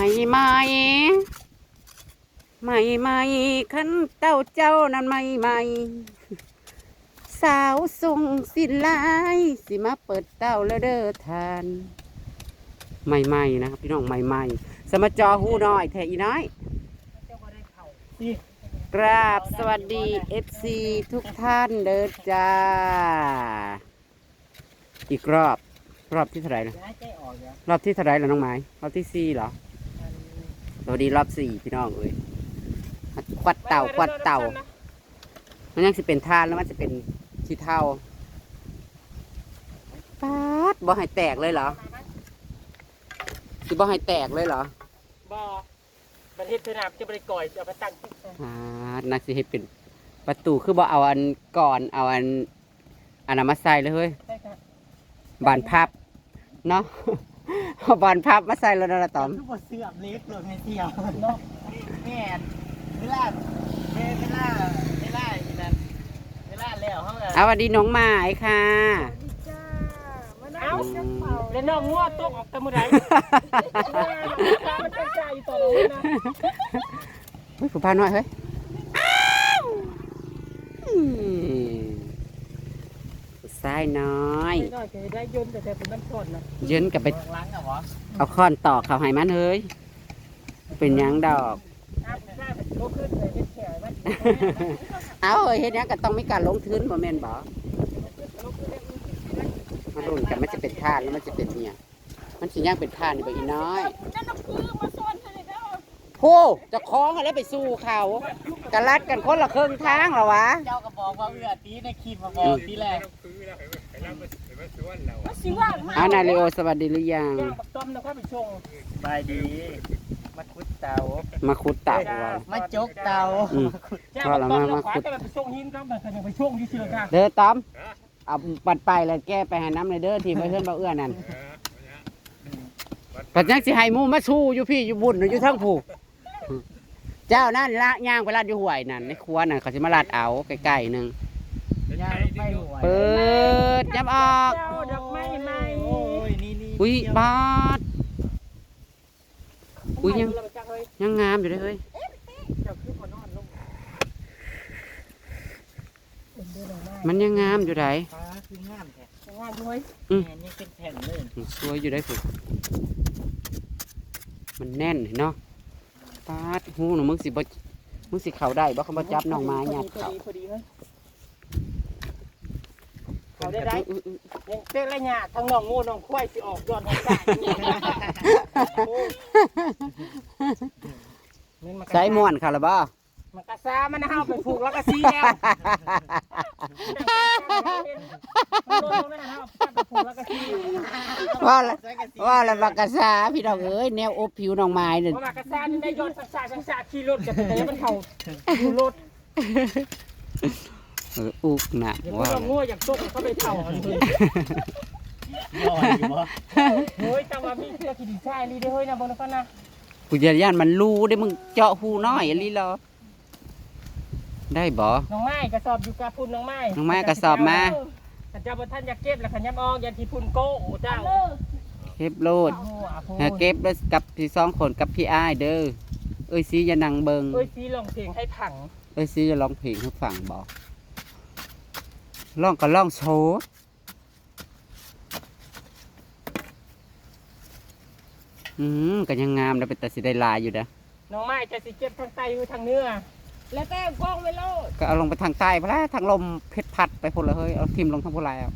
ไม่ไม่ไม่ไม่ขันเต้าเจ้านั้นไม่ไม่สาวส่งสิลายสิมาเปิดเต้าแล้วเด้อทานใหม่ๆนะครับพี่น้องใหม่ๆสมาจอหูน้อยแทอีน้อย กราบสวัสดี FC ทุกท่านเด้อจ้า อีกรอบ รอบที่เท่าไหร่นะย้ายใจอรอบที่เท่าไหร่แล้วน้องไม้รอบที่สี่เหรอ วัสดีรอบสี่พี่น้องเอ้ยควัดเต่าควัดเต่า มันยังสิเป็นท่านแล้วมันจะเป็นขี้เท่าป๊าดบ่ให้แตกเลยเหรอสิบ่ให้แตกเลยเหรอบ่ประเทศเวียดนามจะบริก่อยจะเอาไปตั้งที่ป๊าดนักสิให้เป็นประตูคือบ่เอาอันก่อนเอาอันอันนั้นมาใส่เลยเฮ้ยใช่ครับบานพับเนาะ เอาบานพับมาใส่แล้วนะตอมทุกบทเสื่อมเล็กเลยไม่เที่ยวเนาะแม่นเวลาเวเวลาเวลาอย่างนั้นเวลาแล้วเขาเลยเอาสวัสดีน้องหมายค่ะเอ้าแล้วน้องงัวตกออกแต่มือไหนมันเป็นใจอยู่ต่อเลยนะเฮ้ยผู้พาน้อยเฮ้ยอืมสายน้อย น้อยจะได้ยนแต่แต่เป็นน้ำข้นนะเยินกับไปล้างอะวะเอาค้อนตอกเขาให้มันเฮ้ยเป็นหยังดอกอาบน้ำโตขึ้นเลยเป็นแขวมันเอาเฮ้ยเฮ็ดหยังก็ต้องมีการลงทุนบ่แม่นบ่มาลุ้นกันมันจะเป็นท่านแล้วมันจะเป็นเนี่ยมันสิย่างเป็นท่านนี่บ่อีน้อยโหเจะคล้าของอะไรไปสู้เขากะลัดกันคนละครึ่งทางเหรอวะ เจ้าก็บอกว่าเอือตีในคลิปมาบอกทีแรก อานาริโอสวัสดีหรือยัง ย่างบักต้อมนะครับไปชงบายดี มาคุดเตามาคุดเต่าว่ะมาจกเตาอืม ย่างบักต้อมแล้วขวาแต่ไปชงหินครับแบบยังไปชงที่เชือกอะเด้อตอมเอาปัดไปแล้วแก้ไปให้น้ำในเด้อที่ไปเพื่อนบ่าเอื้อนั่นปัดยังสิให้หมูมาสู้อยู่พี่อยู่บุญอยู่ทั้งผู้เจ้านั่นละย่างไปลาดอยู่ห่วยนั่นในครัวนั่นเขาสิมาลาดเอาใกล้ๆหนึงย่างไปหัว เปิดยับออกเจ้าดอกไม้ไม้โอ้ยนี่นี่อุ้ยบาดอุ๊ยยังยังงามอยู่เลยเฮ้ยเจ้าคือพอนอนลงมันยังงามอยู่ไหนฟ้าคืองามแท้งามด้วยอืมแม่นี่เป็นแผ่นเลยสวยอยู่ได้ผู้มันแน่นเนาะปาดหูหนูมึงสิบ่มึงสิเข้าได้บ่เขามาจับน้องไม้พอยัดดีพอเขาดีพอดีเฮ้ย เขาได้ได้อื้ออื้อยังเต้นไรเนี่ยทั้งน้องงูน้องควายสิออกย้อนของกาใช้ม่วนค่ะละบ่มันกระซามันเอาไปผูกแล้วก็ซีแล้วมันลดลงแล้วนะครับไปผูกแล้วก็ซีว่าละว่าละบักกะษาพี่น้องเอ้ยแนวอบผิวน้องไม้เนี่ยเพราะว่ากระซานี่ได้ย้อนสักษาสักษาขี่รถกันแต่มันเข่าอยู่รถ เอออุกน่ะเดี๋ยวว่าเราง่วอย่างต้มเขาไปเข่าเลยย่อยอยู่บ่เฮ้ยจังว่ามีเสื้อขีดชายนี่ด้วยเฮ้ยนะบนนั้นนะกูจะย่านมันรู้ได้มึงเจาะหูน้อยอันนี้เหรอได้บ่ น้องไม้กระสอบอยู่กับพุ่นน้องไม้น้องไม้กระสอบมา ขันเจ้าบนท่านอยากเก็บแล้วขันยับออกยันที่พุ่นโก้โอ้เจ้าเก็บโลดโอ้โหอะพูดหาเก็บแล้วกับพี่สองคนกับพี่อ้ายเด้อเอ้ยซีอย่านั่งเบิงเอ้ยซีลองเพลงให้ผังเอ้ยซีจะร้องเพลงให้ฟังบ่ ร้องก็ร้องโชว์อืมก็ยังงามแล้วเป็นแต่สิได้ลายอยู่นะน้องไม้จะสิเก็บทางไตหรือทางเนื้อ แล้วแต่กล้องไว้โลดก็เอาลงไปทางใต้พะละทางลมเพชรพัดไปพุ่นเลยเฮ้ยเอาทิมลงทางพุ่นแล้ว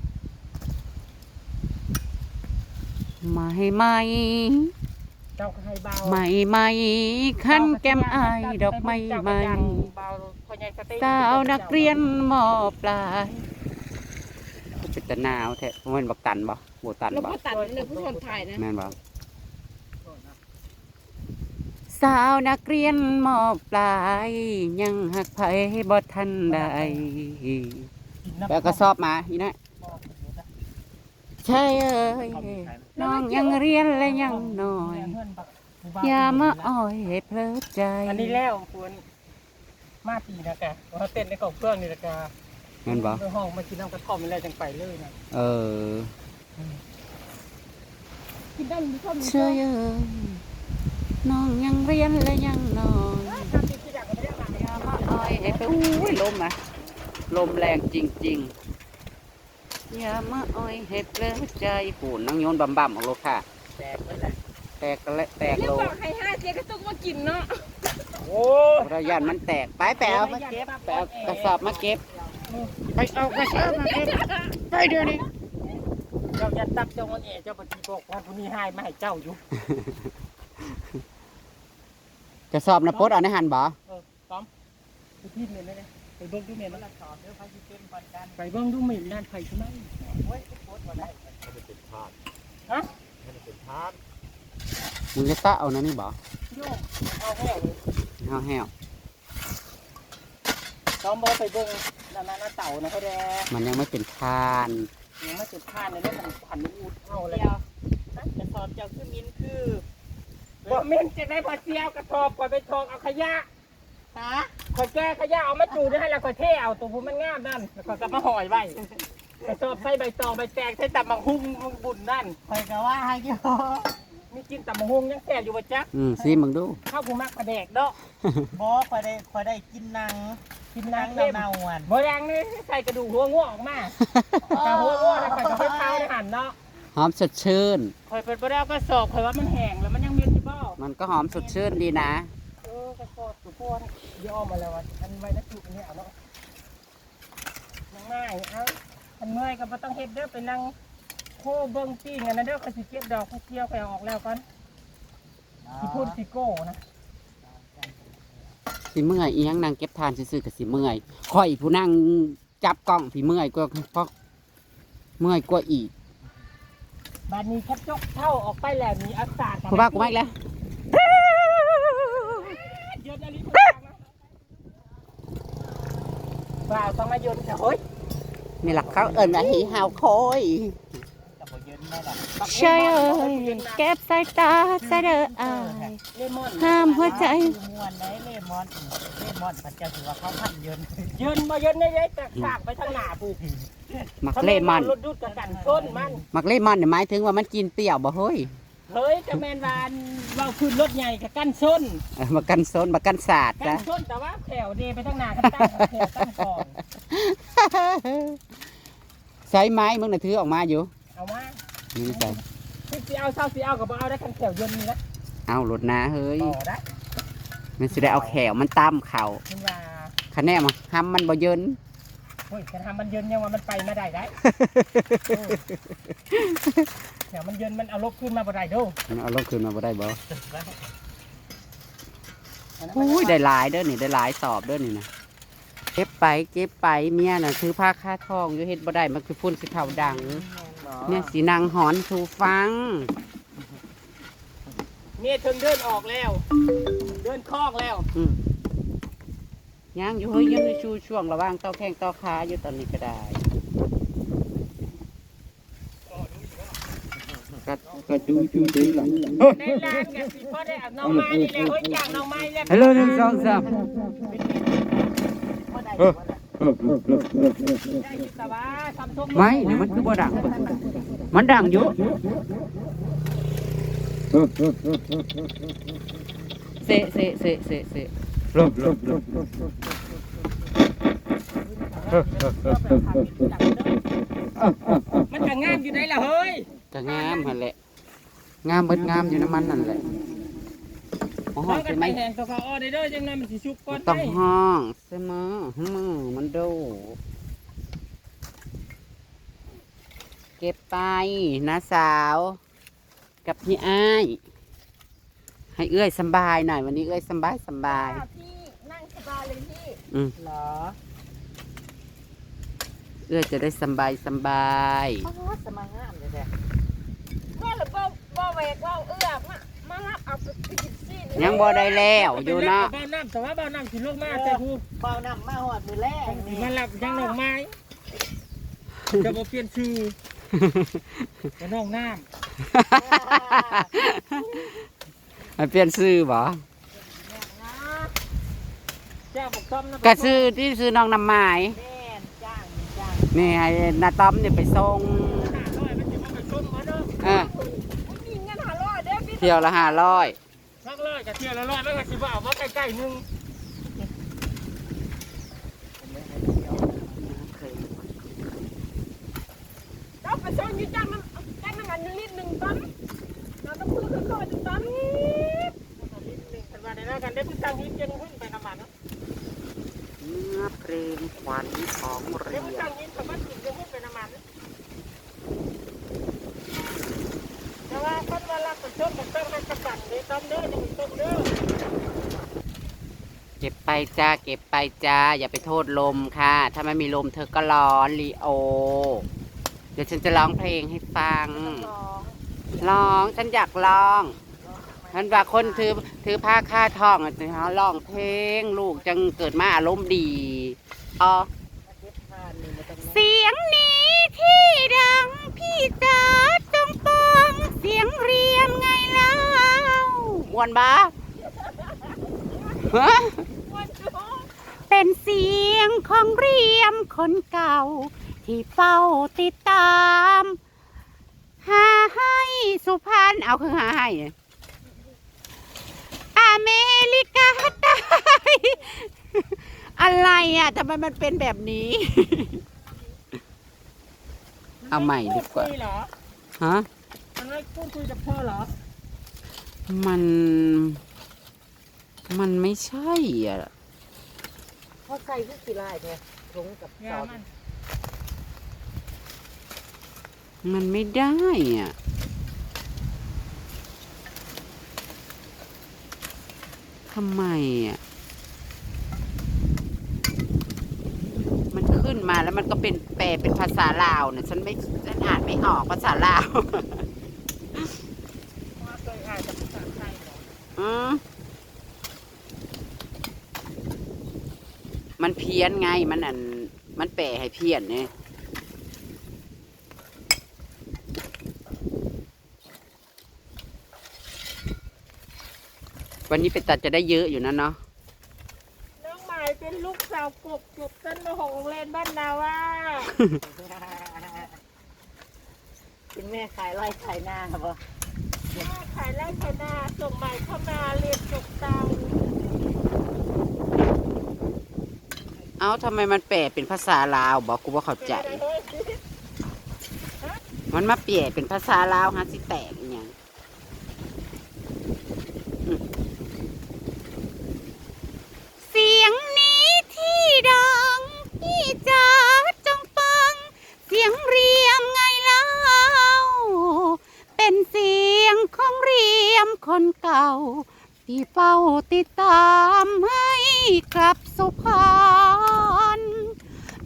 ไม่ไม่เจ้าก็ให้เบาไม่ไม่ขั้นแก้มอายดอกไม้ไม่เบาพ่อใหญ่สเต็กสาวนักเรียนมอปลาย เป็นตะนาวแท้บ่แมันบักตันบ่โบตันแล้วบ่ก็ตัดเลยผู้ชมถ่ายนะแม่นบ่สาวนักเรียนมอปลาย ยังหักไผบ่ทันได้แล้วก็สอบมาอีนะใช่เอ้ยน้องยังเรียนและยังน้อย อย่ามาอ้อยให้เพลิดใจ อันนี้แล้วควรมาปีนะกะว่าเต้นในกล่องเครื่องนี่นะกะ แม่นบ่ไปห้องมากินน้ำกระท่อมนี่แหละจังไปเลยนะเออกินได้ผู้ชมเชื่อเอ้ยน้องยังเรียนและยังนอนอย่ามาอ้อยให้ไปอุ้ยลมอะลมแรงจริงๆอย่ามาอ้อยให้เปลือใจปูนน้องโยนบำบำออกโลค่ะ แตกไปเลยแตกกันและแตกเรียโลกบอกให้ห้าเจ๊กระตุกมากินเนาะโอ้ยระยันมันแตกไปแปเอามาเก็บแปเอากระสอบมาเก็บ ไปเอากระสอบมาเก็บไปเดี๋ยวนี้ เจ้าจะตักเจ้ามันเอ๋เจ้าปฏิบอกว่าผู้นี้ให้มาให้เจ้าอยู่กระสอบนะปลดเอาในหันบ่ เออต้อมไปที่เมนได้เลยไปเบิ้งดูเมนมันละสอบเดี๋ยวไปที่เต็มปันกันไปเบิ้งดูเมนนั่นไผ่ใช่ไหมโอ้ยโคตรมาได้มันเป็นทานฮะมันเป็นทานมึงจะตะเอานะนี่บ่โยมเอาแห้วเลยเอาแห้ว ต้อมบอไปเบิ้งนั่นน่ะเต่านะเขาแดงมันยังไม่เป็นทานยังไม่จุดผ่านเลยเนี่ยมันขันอูดเอาเลยนะจะสอบเจ้าคือมินคือบ่มินจะได้พอเสียวกระสอบก่อนไปทองเอาขยะฮะขอยแก้ขยะเอามาจูดให้แล้วขอยเท่เอาตัวผู้มันงามนั่นแล้วขอยก็มาห่อยไว้กระสอบใส่ใบตองใบแตงใส่ตับมังหุ่งบุญนั่นคอยก็ว่าให้อยู่ มีกินตับมังหุ่งยังแซ่บอยู่บ่จ๊ะอืมซีมึงดูข้าวผู้มักกระแดกเนาะบอคอยได้คอยได้กินหนังกินหนันางงเน่าเน่มเน่าๆอะบ่ยังนี่ใส่กระดูกหัวง่วออกมาแต่หัวง่วแล้วข่อยก็ไปเผาในหั่นเนาะหอมสดชื่นข่อยเปิดบ่ได้เอากระสอบข่อยว่ามันแห้งแล้วมันยังมีอยู่บ่มันก็หอมสดชื่นดีนะเออกระสอบสุพรย่อมาแล้วอะอันไว้นะจุกอันนี้เอาเนาะง่ายๆเอาอันเมื่อยก็บ่ต้องเฮ็ดเด้อไปนั่ง โคเบิ่งปิ้งอันนั้นเด้อเขาสิเก็บดอกเขาเกี่ยวไปเอาออกแล้วก่อนสิพูดสิโก้นะสิเมื่อยอีหยังนางเก็บทานซื่อๆกับสิเมื่อยข่อยผู้นั่งจับกล้องพี่เมื่อยกว่าเพราะเมื่อยกว่าอีกบาดนี้แคบจกเท่าออกไปแล้วมีอักษรผู้ว่ากูไม่แล้วเยอะนาฬิกานะบ่าวต้องมาโยนค่ะเฮ้ยนี่หลักเขาเอิญว่าหีหาวคอย กับบ่เย็นไม่หรอกใช่เอ้ยเก็บสายตาใส่เด้ออายเลมอนห้ามหัวใจมวนได้เลมอนเลมอนพระเจ้าถือว่าเขาพันเยินยืนมายืนได้ยัยแต่ฉากไปทางหน้าปูมักเล่มันรถดูดกันกันส้นมันมักเล่มันเนี่ยหมายถึงว่ามันกินเปรี้ยวบ่เฮ้ยเฮ้ยกระแมนวานเราขึ้นรถใหญ่กับกันส้นเอ้ยมากันโซนมากันศาสตร์กัจ้ะนส้นแต่ว่าแถวเดไปทางหน้ากันตั้งแถวตั้งก่อนใช้ไม้มึงน่ะถือออกมาอยู่เอาว่า นี่ใส่สิเอาเศร้าสิเอากับเอาได้กันแถวเย็นนี่นะเอารถนาเฮ้ยต่อได้มันสิได้เอาแขวมันตั้มเข่าคุณว่าคะแนนมาห้ำมันบ่เยินเฮ้ยจะทำมันเย็นยังว่ามันไปมาได้ได้เออแถวมันเย็นมันเอาลบขึ้นมาบ่ได้เดูมันเอาลงคืนมาบ่ได้บ่อุ้ยได้หลายเด้อนี่ได้หลายสอบเด้อนี่นะเก็บไปเก็บไปเมียน่ะถือผ้าคาทองอยู่เฮ็ดบ่ได้มันคือพุ่นสิเท่าดัง เนี่ยสีนางหอนสู่ฟังเมียเทิงเดินออกแล้ว เดินคลอกแล้วอืมย่างอยู่เฮ้ยยังในชูช่วงระหว่างเต้าแข้งเต้าขาอยู่ตอนนี้ก็ได้ก็ก็ดูดูดูหลังในร้านกับสิพ่อได้เอาน้องไม้นี่แหละเฮ้ยจากน้องไม้แล้วฮัลโหลหนึ่งสองสามบ่ได้อยู่บ่ ได้ได้ยินแต่ว่าทำทุ่มไม่เดี๋ยวมันคือบ่ดังมันดังอยู่เสะเสะเสะเสะเสะมันจะงามอยู่ไหนล่ะเฮ้ยก็งามหันแหละ งามเบิดงามอยู่น้ำมันนั่นแหละโอ้โหห้องกัใช่นไหไปมแหงตัวเขาอ้อได้เด้อจังนั้นมันสิชุกก่อนต้องไปห้องใช่ไหมหืมมันดู เก็บไปนะสาว กับพี่อ้ายให้เอื้อยสำบายหน่อยวันนี้เอื้อยสำบายสำบายพี่นั่งสบายเลยพี่เหรอ เอื้อยจะได้สำบายสำบายอ๋อสมังงามเลยแท้เมื่อหรือบ่บ่แหวกบ่เอื้อมา มารับเอาไปกินซีนยังบ่ได้แล้วอยู่เนาะเบาน้ำแต่ว่าเบาน้ำสิลงมาแต่กูเบาน้ำมาหอดมือแรกสินี่มาหลับยังน้องไม้จะบ่เปลี่ยนชื่อจะน้องน้ให้เปลี่ยนซื้อบ่ำเจ้าบอกต้อมนะก็ซื้อที่ซื้อน้องน้ำไม้แม่นจ้างจ้างนี่ให้นาต้อมเนี่ยไปส่งห้าร้อยมันจะมาไปชมมาเนาะเออ มีเงินหาร้อยเด้อพี่ เที่ยวละห้าร้อยว่าพักร้อยกับเที่ยวละร้อยแล้วก็สิบ่เอามาใกล้ๆนึงเราไปซ่อนอยู่จังน้ำจังน้ำมันลิตรหนึ่งตันเราต้องพูดค่อยๆตันกันว่าได้แล้วกันได้ผู้จ้างฮิตยังหุ้นไปน้ำมันเนาะเนื้อเพลงขวัญของเรีได้ยผู้นจ้างฮิตสามารถกินยังหุ้นไปน้ำมันแต่ว่าคนว่ารักประชดมันต้องให้กระกัน เก็บไปจ้า เก็บไปจ้า อย่าไปโทษลมค่ะ ถ้าไม่มีลมเธอก็ร้อนลีโอ เดี๋ยวฉันจะร้องเพลงให้ฟัง ร้อง ฉันอยากร้องฉันว่าคนถือถือผ้าคาดท้องอะจะร้องเพลง ลูกจังเกิดมาอารมณ์ดีอ๋อเสียงนี้ที่ดัง พี่จ๋าจงฟังเสียงเรียมไง เล่ามวนบ้าฮะเป็นเสียงของเรียมคนเก่า ที่เฝ้าติดตาม หาให้สุพรรณเอาคือหาให้อะอเมริกาใต้อะไรอะทำไมมันเป็นแบบนี้ เอาใหม่ดีกว่าคุยเหรอฮะ มันไม่พูดคุยกับเธอเหรอ มัน มันไม่ใช่อะเพราะใส่คือกี่ลายเนี่ยลงกับยาซอสมันมันไม่ได้อะทำไมอะ มันขึ้นมาแล้วมันก็เป็นแปลเป็นภาษาลาวเนี่ยฉันไม่ฉันอ่านไม่ออกภาษาลาว ว่าเคยอ่านจากภาษาไทยเหรอ อื มมันเพี้ยนไง มันอัน มันแปลให้เพี้ยนเนี่ยวันนี้เป็นตัดจะได้เยอะอยู่นะเนาะ น้องหมายเป็นลูกสาวกบจุดต้นมะหงโรงเรียนบ้านนาว่า คุณแม่ขายไร่ขายหน้าบ่แม่ขายไร่ขายนาส่งใหม่เข้ามาเรียนจบเตาเอ้าทำไมมันแปลเป็นภาษาลาวบอกกูว่าเข้าใจเป็นอะไรเฮ้ยมันมาเปลี่ยนเป็นภาษาลาวฮะสิแตกอหย่างอืมเสียงนี้ที่ดัง พี่จ๋าจงฟัง เสียงเรียมไงเล่า เป็นเสียงของเรี นเก่าที่เฝ้าติดตามให้กลับสุพรรณ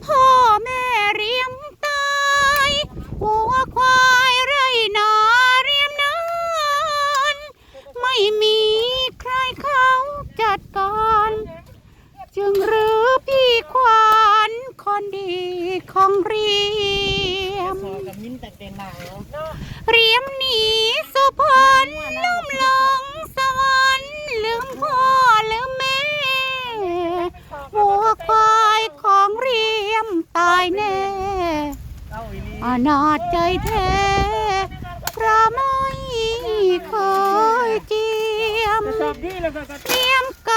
พ่อแม่เรียมตายวัวควายไรนาเรียมนานไม่มีใครเขาจัดการ จึงหรือพี่ควาน คนดีของเรียมซอกับมิ้นแต่เป็นหนังเรียมหนีสุพรรณลุ่มหลงสวรรค์ลืมพ่อลืมแม่วัวควายของเรียมตายแน่เอาอีลีอนาจใจแท้พระไม่เคยเจียม จะสอบที่แล้วก็จะเตรียมกั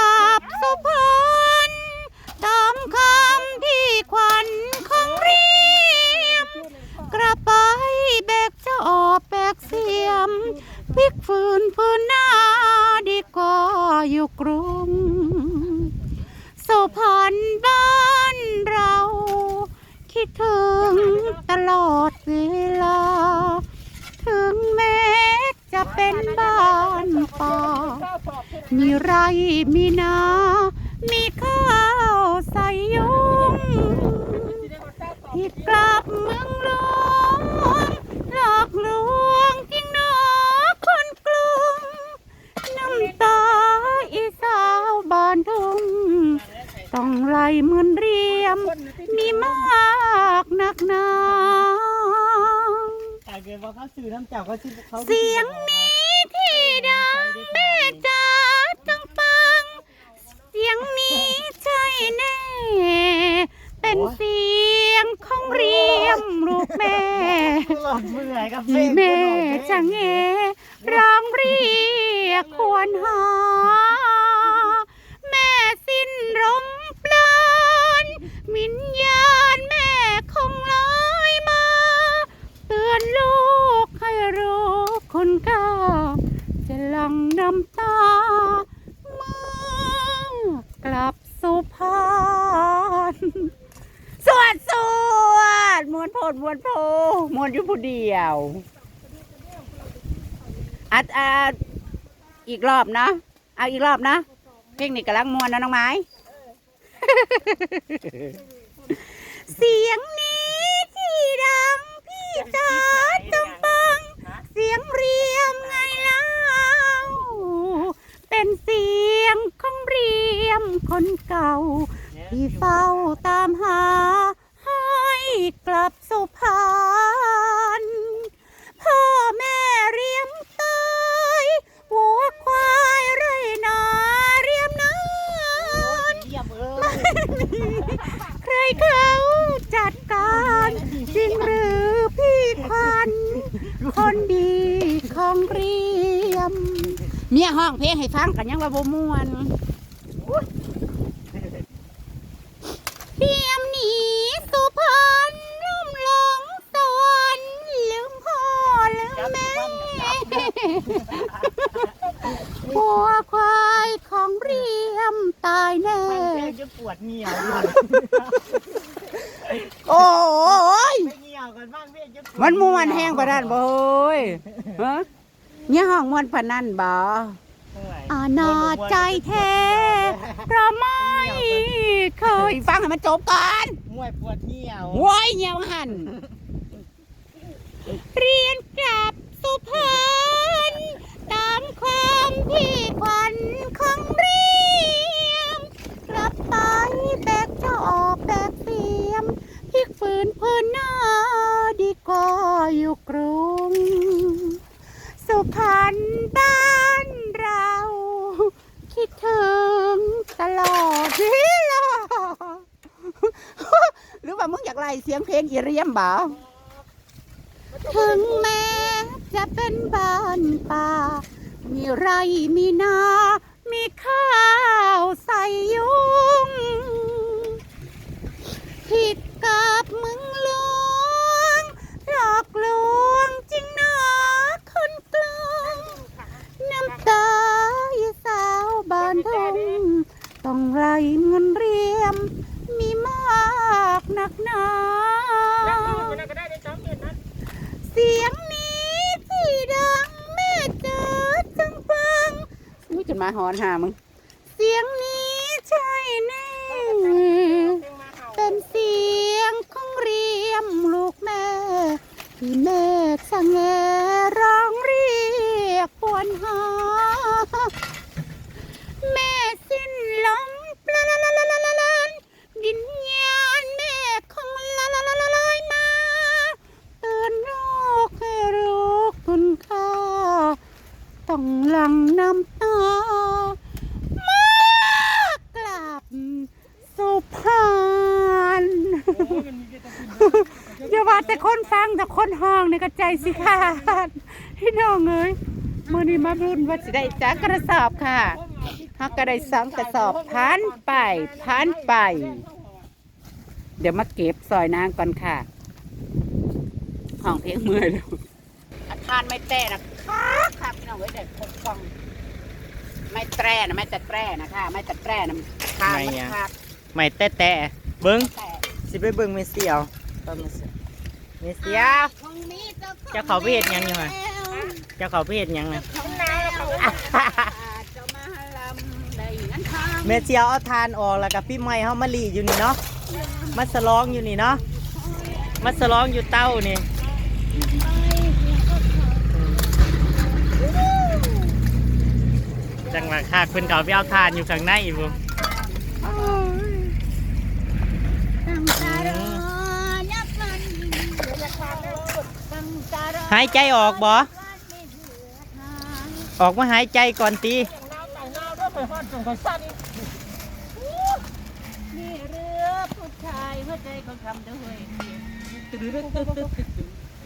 ต้องไล่เหมือนเรียม มีมากหนักหนา แต่เกิดว่าเขาซื้อน้ำเจ้าเขาซื้อเขาเสียงนี้ที่ดังแม่จ๋าจงฟัง เสียงนี้ใช่แน่ เป็นเสียงของเรียมลูกแม่หลอดเมื่อยกับที่แม่จะแงร้องเรียกควรหา รู้คุณค่าจะลังน้ำตาเมื่อกลับสุพรรณสวดสวดมวนโพดมวนโพมวนอยู่ผู้เดียวอัดอัดอีกรอบนะเอาอีกรอบนะเพลงนี้กำลังมวนนะน้องไม้เสียงนี้ที่ดังพี่จ๋า สียงเรียมไงเล่าเป็นเสียงของเรียมคนเก่า ที่เฝ้าตามหาให้กลับสุพรรณพ่อแม่เรียมตายวัวควายไรนาเรียมนานเยี่ยมเอ้ยใครเขาจัดการจริงหรือพี่ควัน คนดีของเรียม เมียห้องเพลงให้ฟังกันยังว่าบ่ม่วนเรียมหนีสุพรรณลุ่มหลงสวรรค์ลืมพ่อลืมแม่หัวควายของเรียมตายแน่มันเพลงจะปวดเหนียวอยู่โอ้ มันม่วนแห้งประดานบ่เฮ้ยฮะเนี่ยห้องม่วนพนันบ่เมื่อยอาณาใจแท้เพราะไม่เคยฟังให้มันจบก่อนมวยปวดเหนียวโว้ยเงียวหัน เรียนกลับสุพรรณตามความที่ขวัญของเรียม กลับไปแบกเจ้าออกแบกเสียมพลิกฝืนพื้นหน้าดีกว่าอยู่กรุง สุพรรณบ้านเรา คิดถึ งตลอดเวลาหรือว่ามึงอยากไล่เสียงเพลงอีเรียมบ่าถึงแม้จะเป็นบ้านป่า มีไรมีนา มีข้าวใส่ยุงที่ดกับมึงหลวง หลอกลวงจริงนะคนกลางน้ำตาอยู่สาวบ้านทุ่งต้องไรเงินเรียม มีมากหนักหนา แล้วพูดไปนั่นก็ได้ในสองเดือนนั้น เสียงนี้ที่ดังแม่เจอจังฟังอุ้ยจดหมายห อนหามึง เสียงนี้ใช่แน่เพลงเป็นเสียงของเรียมลูกแม่ที่แม่สะแงร้องเรียกปวนหาแม่สิ้นลมลาลาลาลาลาลาลาดินญาณแม่คงลาลาลาลาลอยมาเตือนลูกให้รู้คุณค่าต้องหลังน้ำตามากลับสุพรรณ อย่าว่า แต่คนฟังแต่คนห้องในกระใจสิค่ะพี่น้องเอ้ยมื่อนี้มารุ่นว่าสิได้จักกระสอบค่ะฮักกระได้สองกระสอบพันไปพันไป เดี๋ยวมาเก็บซอยนางก่อนค่ะ ห้องเพลงเมื่อยแล้วอาคารไม่แต้นะค่ะค่ะพี่น้องเอ้ยเด็กคนฟังไม่แตรนะไม่แต่แตรนะคะไม่แต่แตรนะอาคารมันขาดไม่แต่แต่เบิ้งแต่ สิไปเบิ้งเมเสียวตอนเมเสียว เมเสียวเจ้าเขาไปเฮ็ดหยังอยู่ฮะเจ้าเขาไปเห็นยังไงของนาวเจ้ามาลำได้งั้นทางเมเสียวเอาทานออกแล้วกับพี่ไม้เฮามาลีอยู่นี่เนาะมาสลองอยู่นี่เนาะมาสลองอยู่เต้านี่จังหวะคากเพิ่นเขาไปเอาทานอยู่ข้างในบุ ตั้งตารอยักมันตั้งตารอ หายใจออกบ่ออกมาหายใจก่อนตีนี่เรือผู้ชายหัวใจคนทำด้วย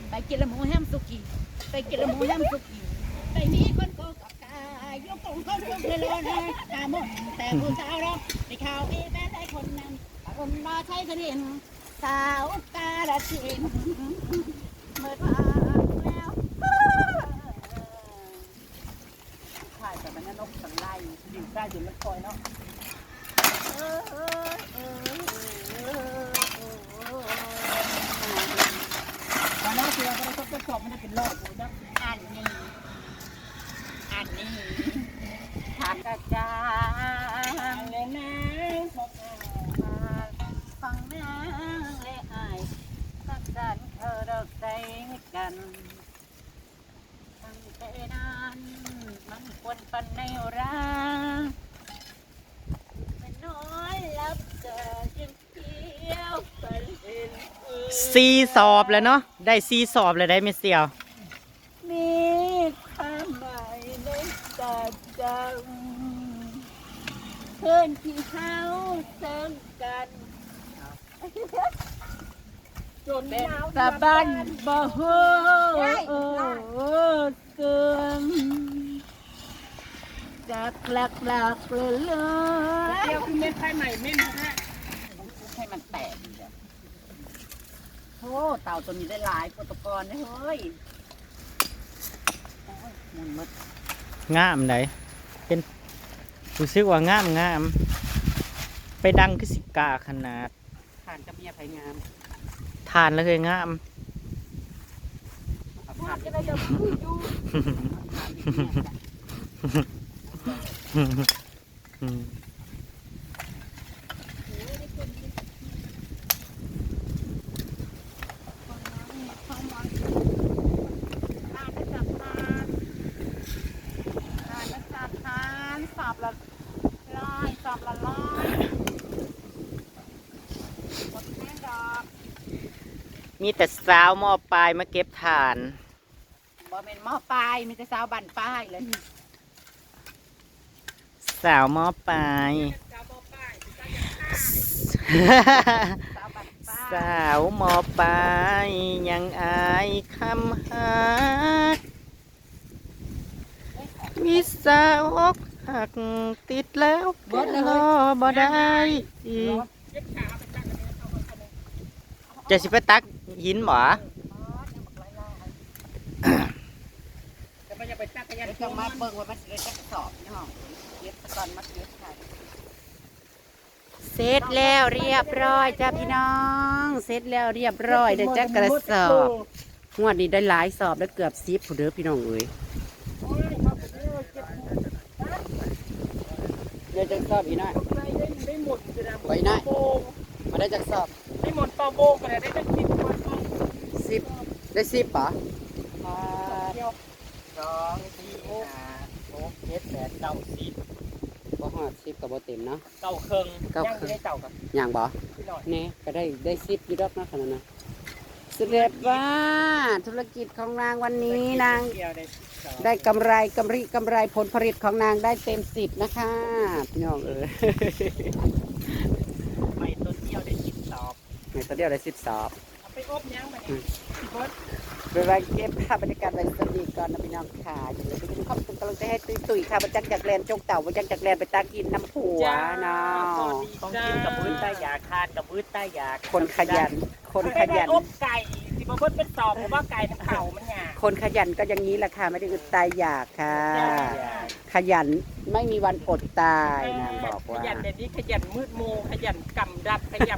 ไปกินละหมูแฮมสุกี้ไปกินละหมูแฮมสุกี้ไปมีคนโกกับกายกองเขาเรื่องเลอนะตามมแต่ผู้สาวร้องไปข่าวอีแม่ใจคนนั้นอารมาใช้กระเด็นสาวกาลสินธุ์เมื่อวานแล้วถ่ายแต่มันนกสังไล่ อยู่ใกล้อยู่มันคอยเนาะ เออเออเออเออเออ อบมันได้เป็นรอบเลยนะ อันนี้อันนี้ทางกระจา ทาง งเลยนะพบอ่า ฟังนางและอายสักสันเธอเราใจกันตั้งแต่นั้นมันควรปันในรักเป็นน้อยรับเจอยังเที่ยวฝันเห็นอีก ซีสอบแล้วเนาะได้ซีสอบเลยได้เมเซียวมีความหมายในตาจำเพื่อนที่เฮาเสริมกันจนเป็นยาวตะบันบ่ฮู้เกิมจากหลักหลักๆเลยเลเดียยวคือเม็ดไฟใหม่เม็ดนะให้มันแตก อีกอะโอ้เต่าตัวนี้ได้หลายโปรตกรนะเฮ้ยโอ้ยหมุนหมดงามไหนเป็นรู้สึกว่างามงาม ไปดังคือสิกาขนาดผ่านกับเมียไผงามทานแล้วเคยงาม เอาผ่านจะได้จะพูดอยู่ อืม ผ่านแล้วจับผ่านผ่านแล้วจับผ่านสอบละ ร้อยสอบละร้อยหมดแม่ดอกมีแต่สาวมอปลายมาเก็บทานบ่แม่นหม้อปลายมีแต่สาวบันป้ายเลยสาวมอปลายสาวบันป้ายสาวมอปลายยังอายคำหามีสาวอก หักติดแล้วรอบ่ได้จะสิไปตักหินหมอจะไปจะไปจักรยานเดี๋ยวจะมาเบิ่งว่ามันสิได้จักสอบนี่ห้องเก็บตะกอนมาเก็บค่ะเสร็จแล้วเรียบร้อยจ้าพี่น้อง เสร็จแล้วเรียบร้อยได้จักกระสอบงวดนี้ได้หลายสอบได้เกือบสิบผู้เด้อพี่น้องเอ้ย เดี๋ยวจะสอบอีกหน่อยได้หมดจะนะไว้หน่อยโป่งมาได้จักสอบได้หมดต่อโบกันเลยได้ตั้งสิบคนต่อสิบได้สิบปะเดียวสองสี่ห้าหกเจ็ดแปดเก้าสิบบ่ฮอดสิบกับบ่เต็มเนาะเก้าเครึ่งเก้ายังครึ่งได้เก่ากับย่างบ่พี่หน่อยแน่ก็ได้ได้สิบอยู่ดอกนะขนาดนั้นแสดงว่าธุรกิจของนางวันนี้นางเดียว ได้สิบสองได้กำไรกำไรกำไรผลผลิตของนางได้เต็มสิบนะคะพี่น้องเออไม่ต้นเดียวได้สิบสอบในตัวเดียวได้สิบสอบเอาไปอบยังไปเนี่ยสิบคนเวลาเก็บภาพบรรยากาศไว้สวัสดีก่อนนะพี่น้องค่ะอย่าลืมไปดูขอบคุณกำลังใจให้ตุยตุยๆค่ะบัจักจากแลนจงเต่าบัจักจากแลนไปตากินน้ำผัวเนาะต้องกินกับพื้นใต้ยาคาดกับพื้นใต้ยาคนขยัน คนขยันอบไก่สิบคนเป็นสอบผมว่าไก่ทั้งเข่ามันหยา คนขยันก็อย่างนี้แหละค่ะ ไม่ได้อึดตายอยากค่ะ ขยันไม่มีวันอดตายนางบอกขว่ายันเดี๋ยวนี้ขยันมืดโมขยันกำดับขยัน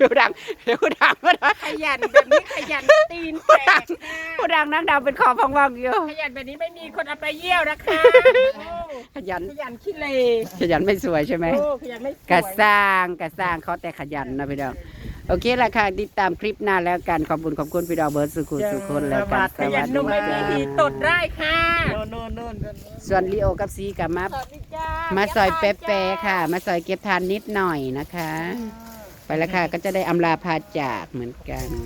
ดูดังดูดังก็ได้ขยันแบบนี้ขยันตีนแตกผู้ดังนักดาวเป็นขอพังวังอยู่ขยันแบบนี้ไม่มีคนเอาไปเยี่ยวนะคะขยันขยันขี้เลขยันไม่สวยใช่ไหมโอ้ขยันไม่สวยกะสร้างกะสร้างเขาแต่ขยันนะพี่น้อง โอเคละค่ะ ติดตามคลิปหน้าแล้วกัน ขอบคุณขอบคุณพี่ดาวเบิร์ดสุขุมสุขคนแล้วกันสขยัวันสหนุ่มไม่มีดีดีตดได้ค่ะ โน่นโน่นโน่นส่วนลีโอกับซีกับมาสวัสดีจ้ามาซอยเป๊ะๆค่ะ มาซอยเก็บทานนิดหน่อยนะคะ ไปแล้วค่ะก็จะได้อำลาพาจากเหมือนกันอื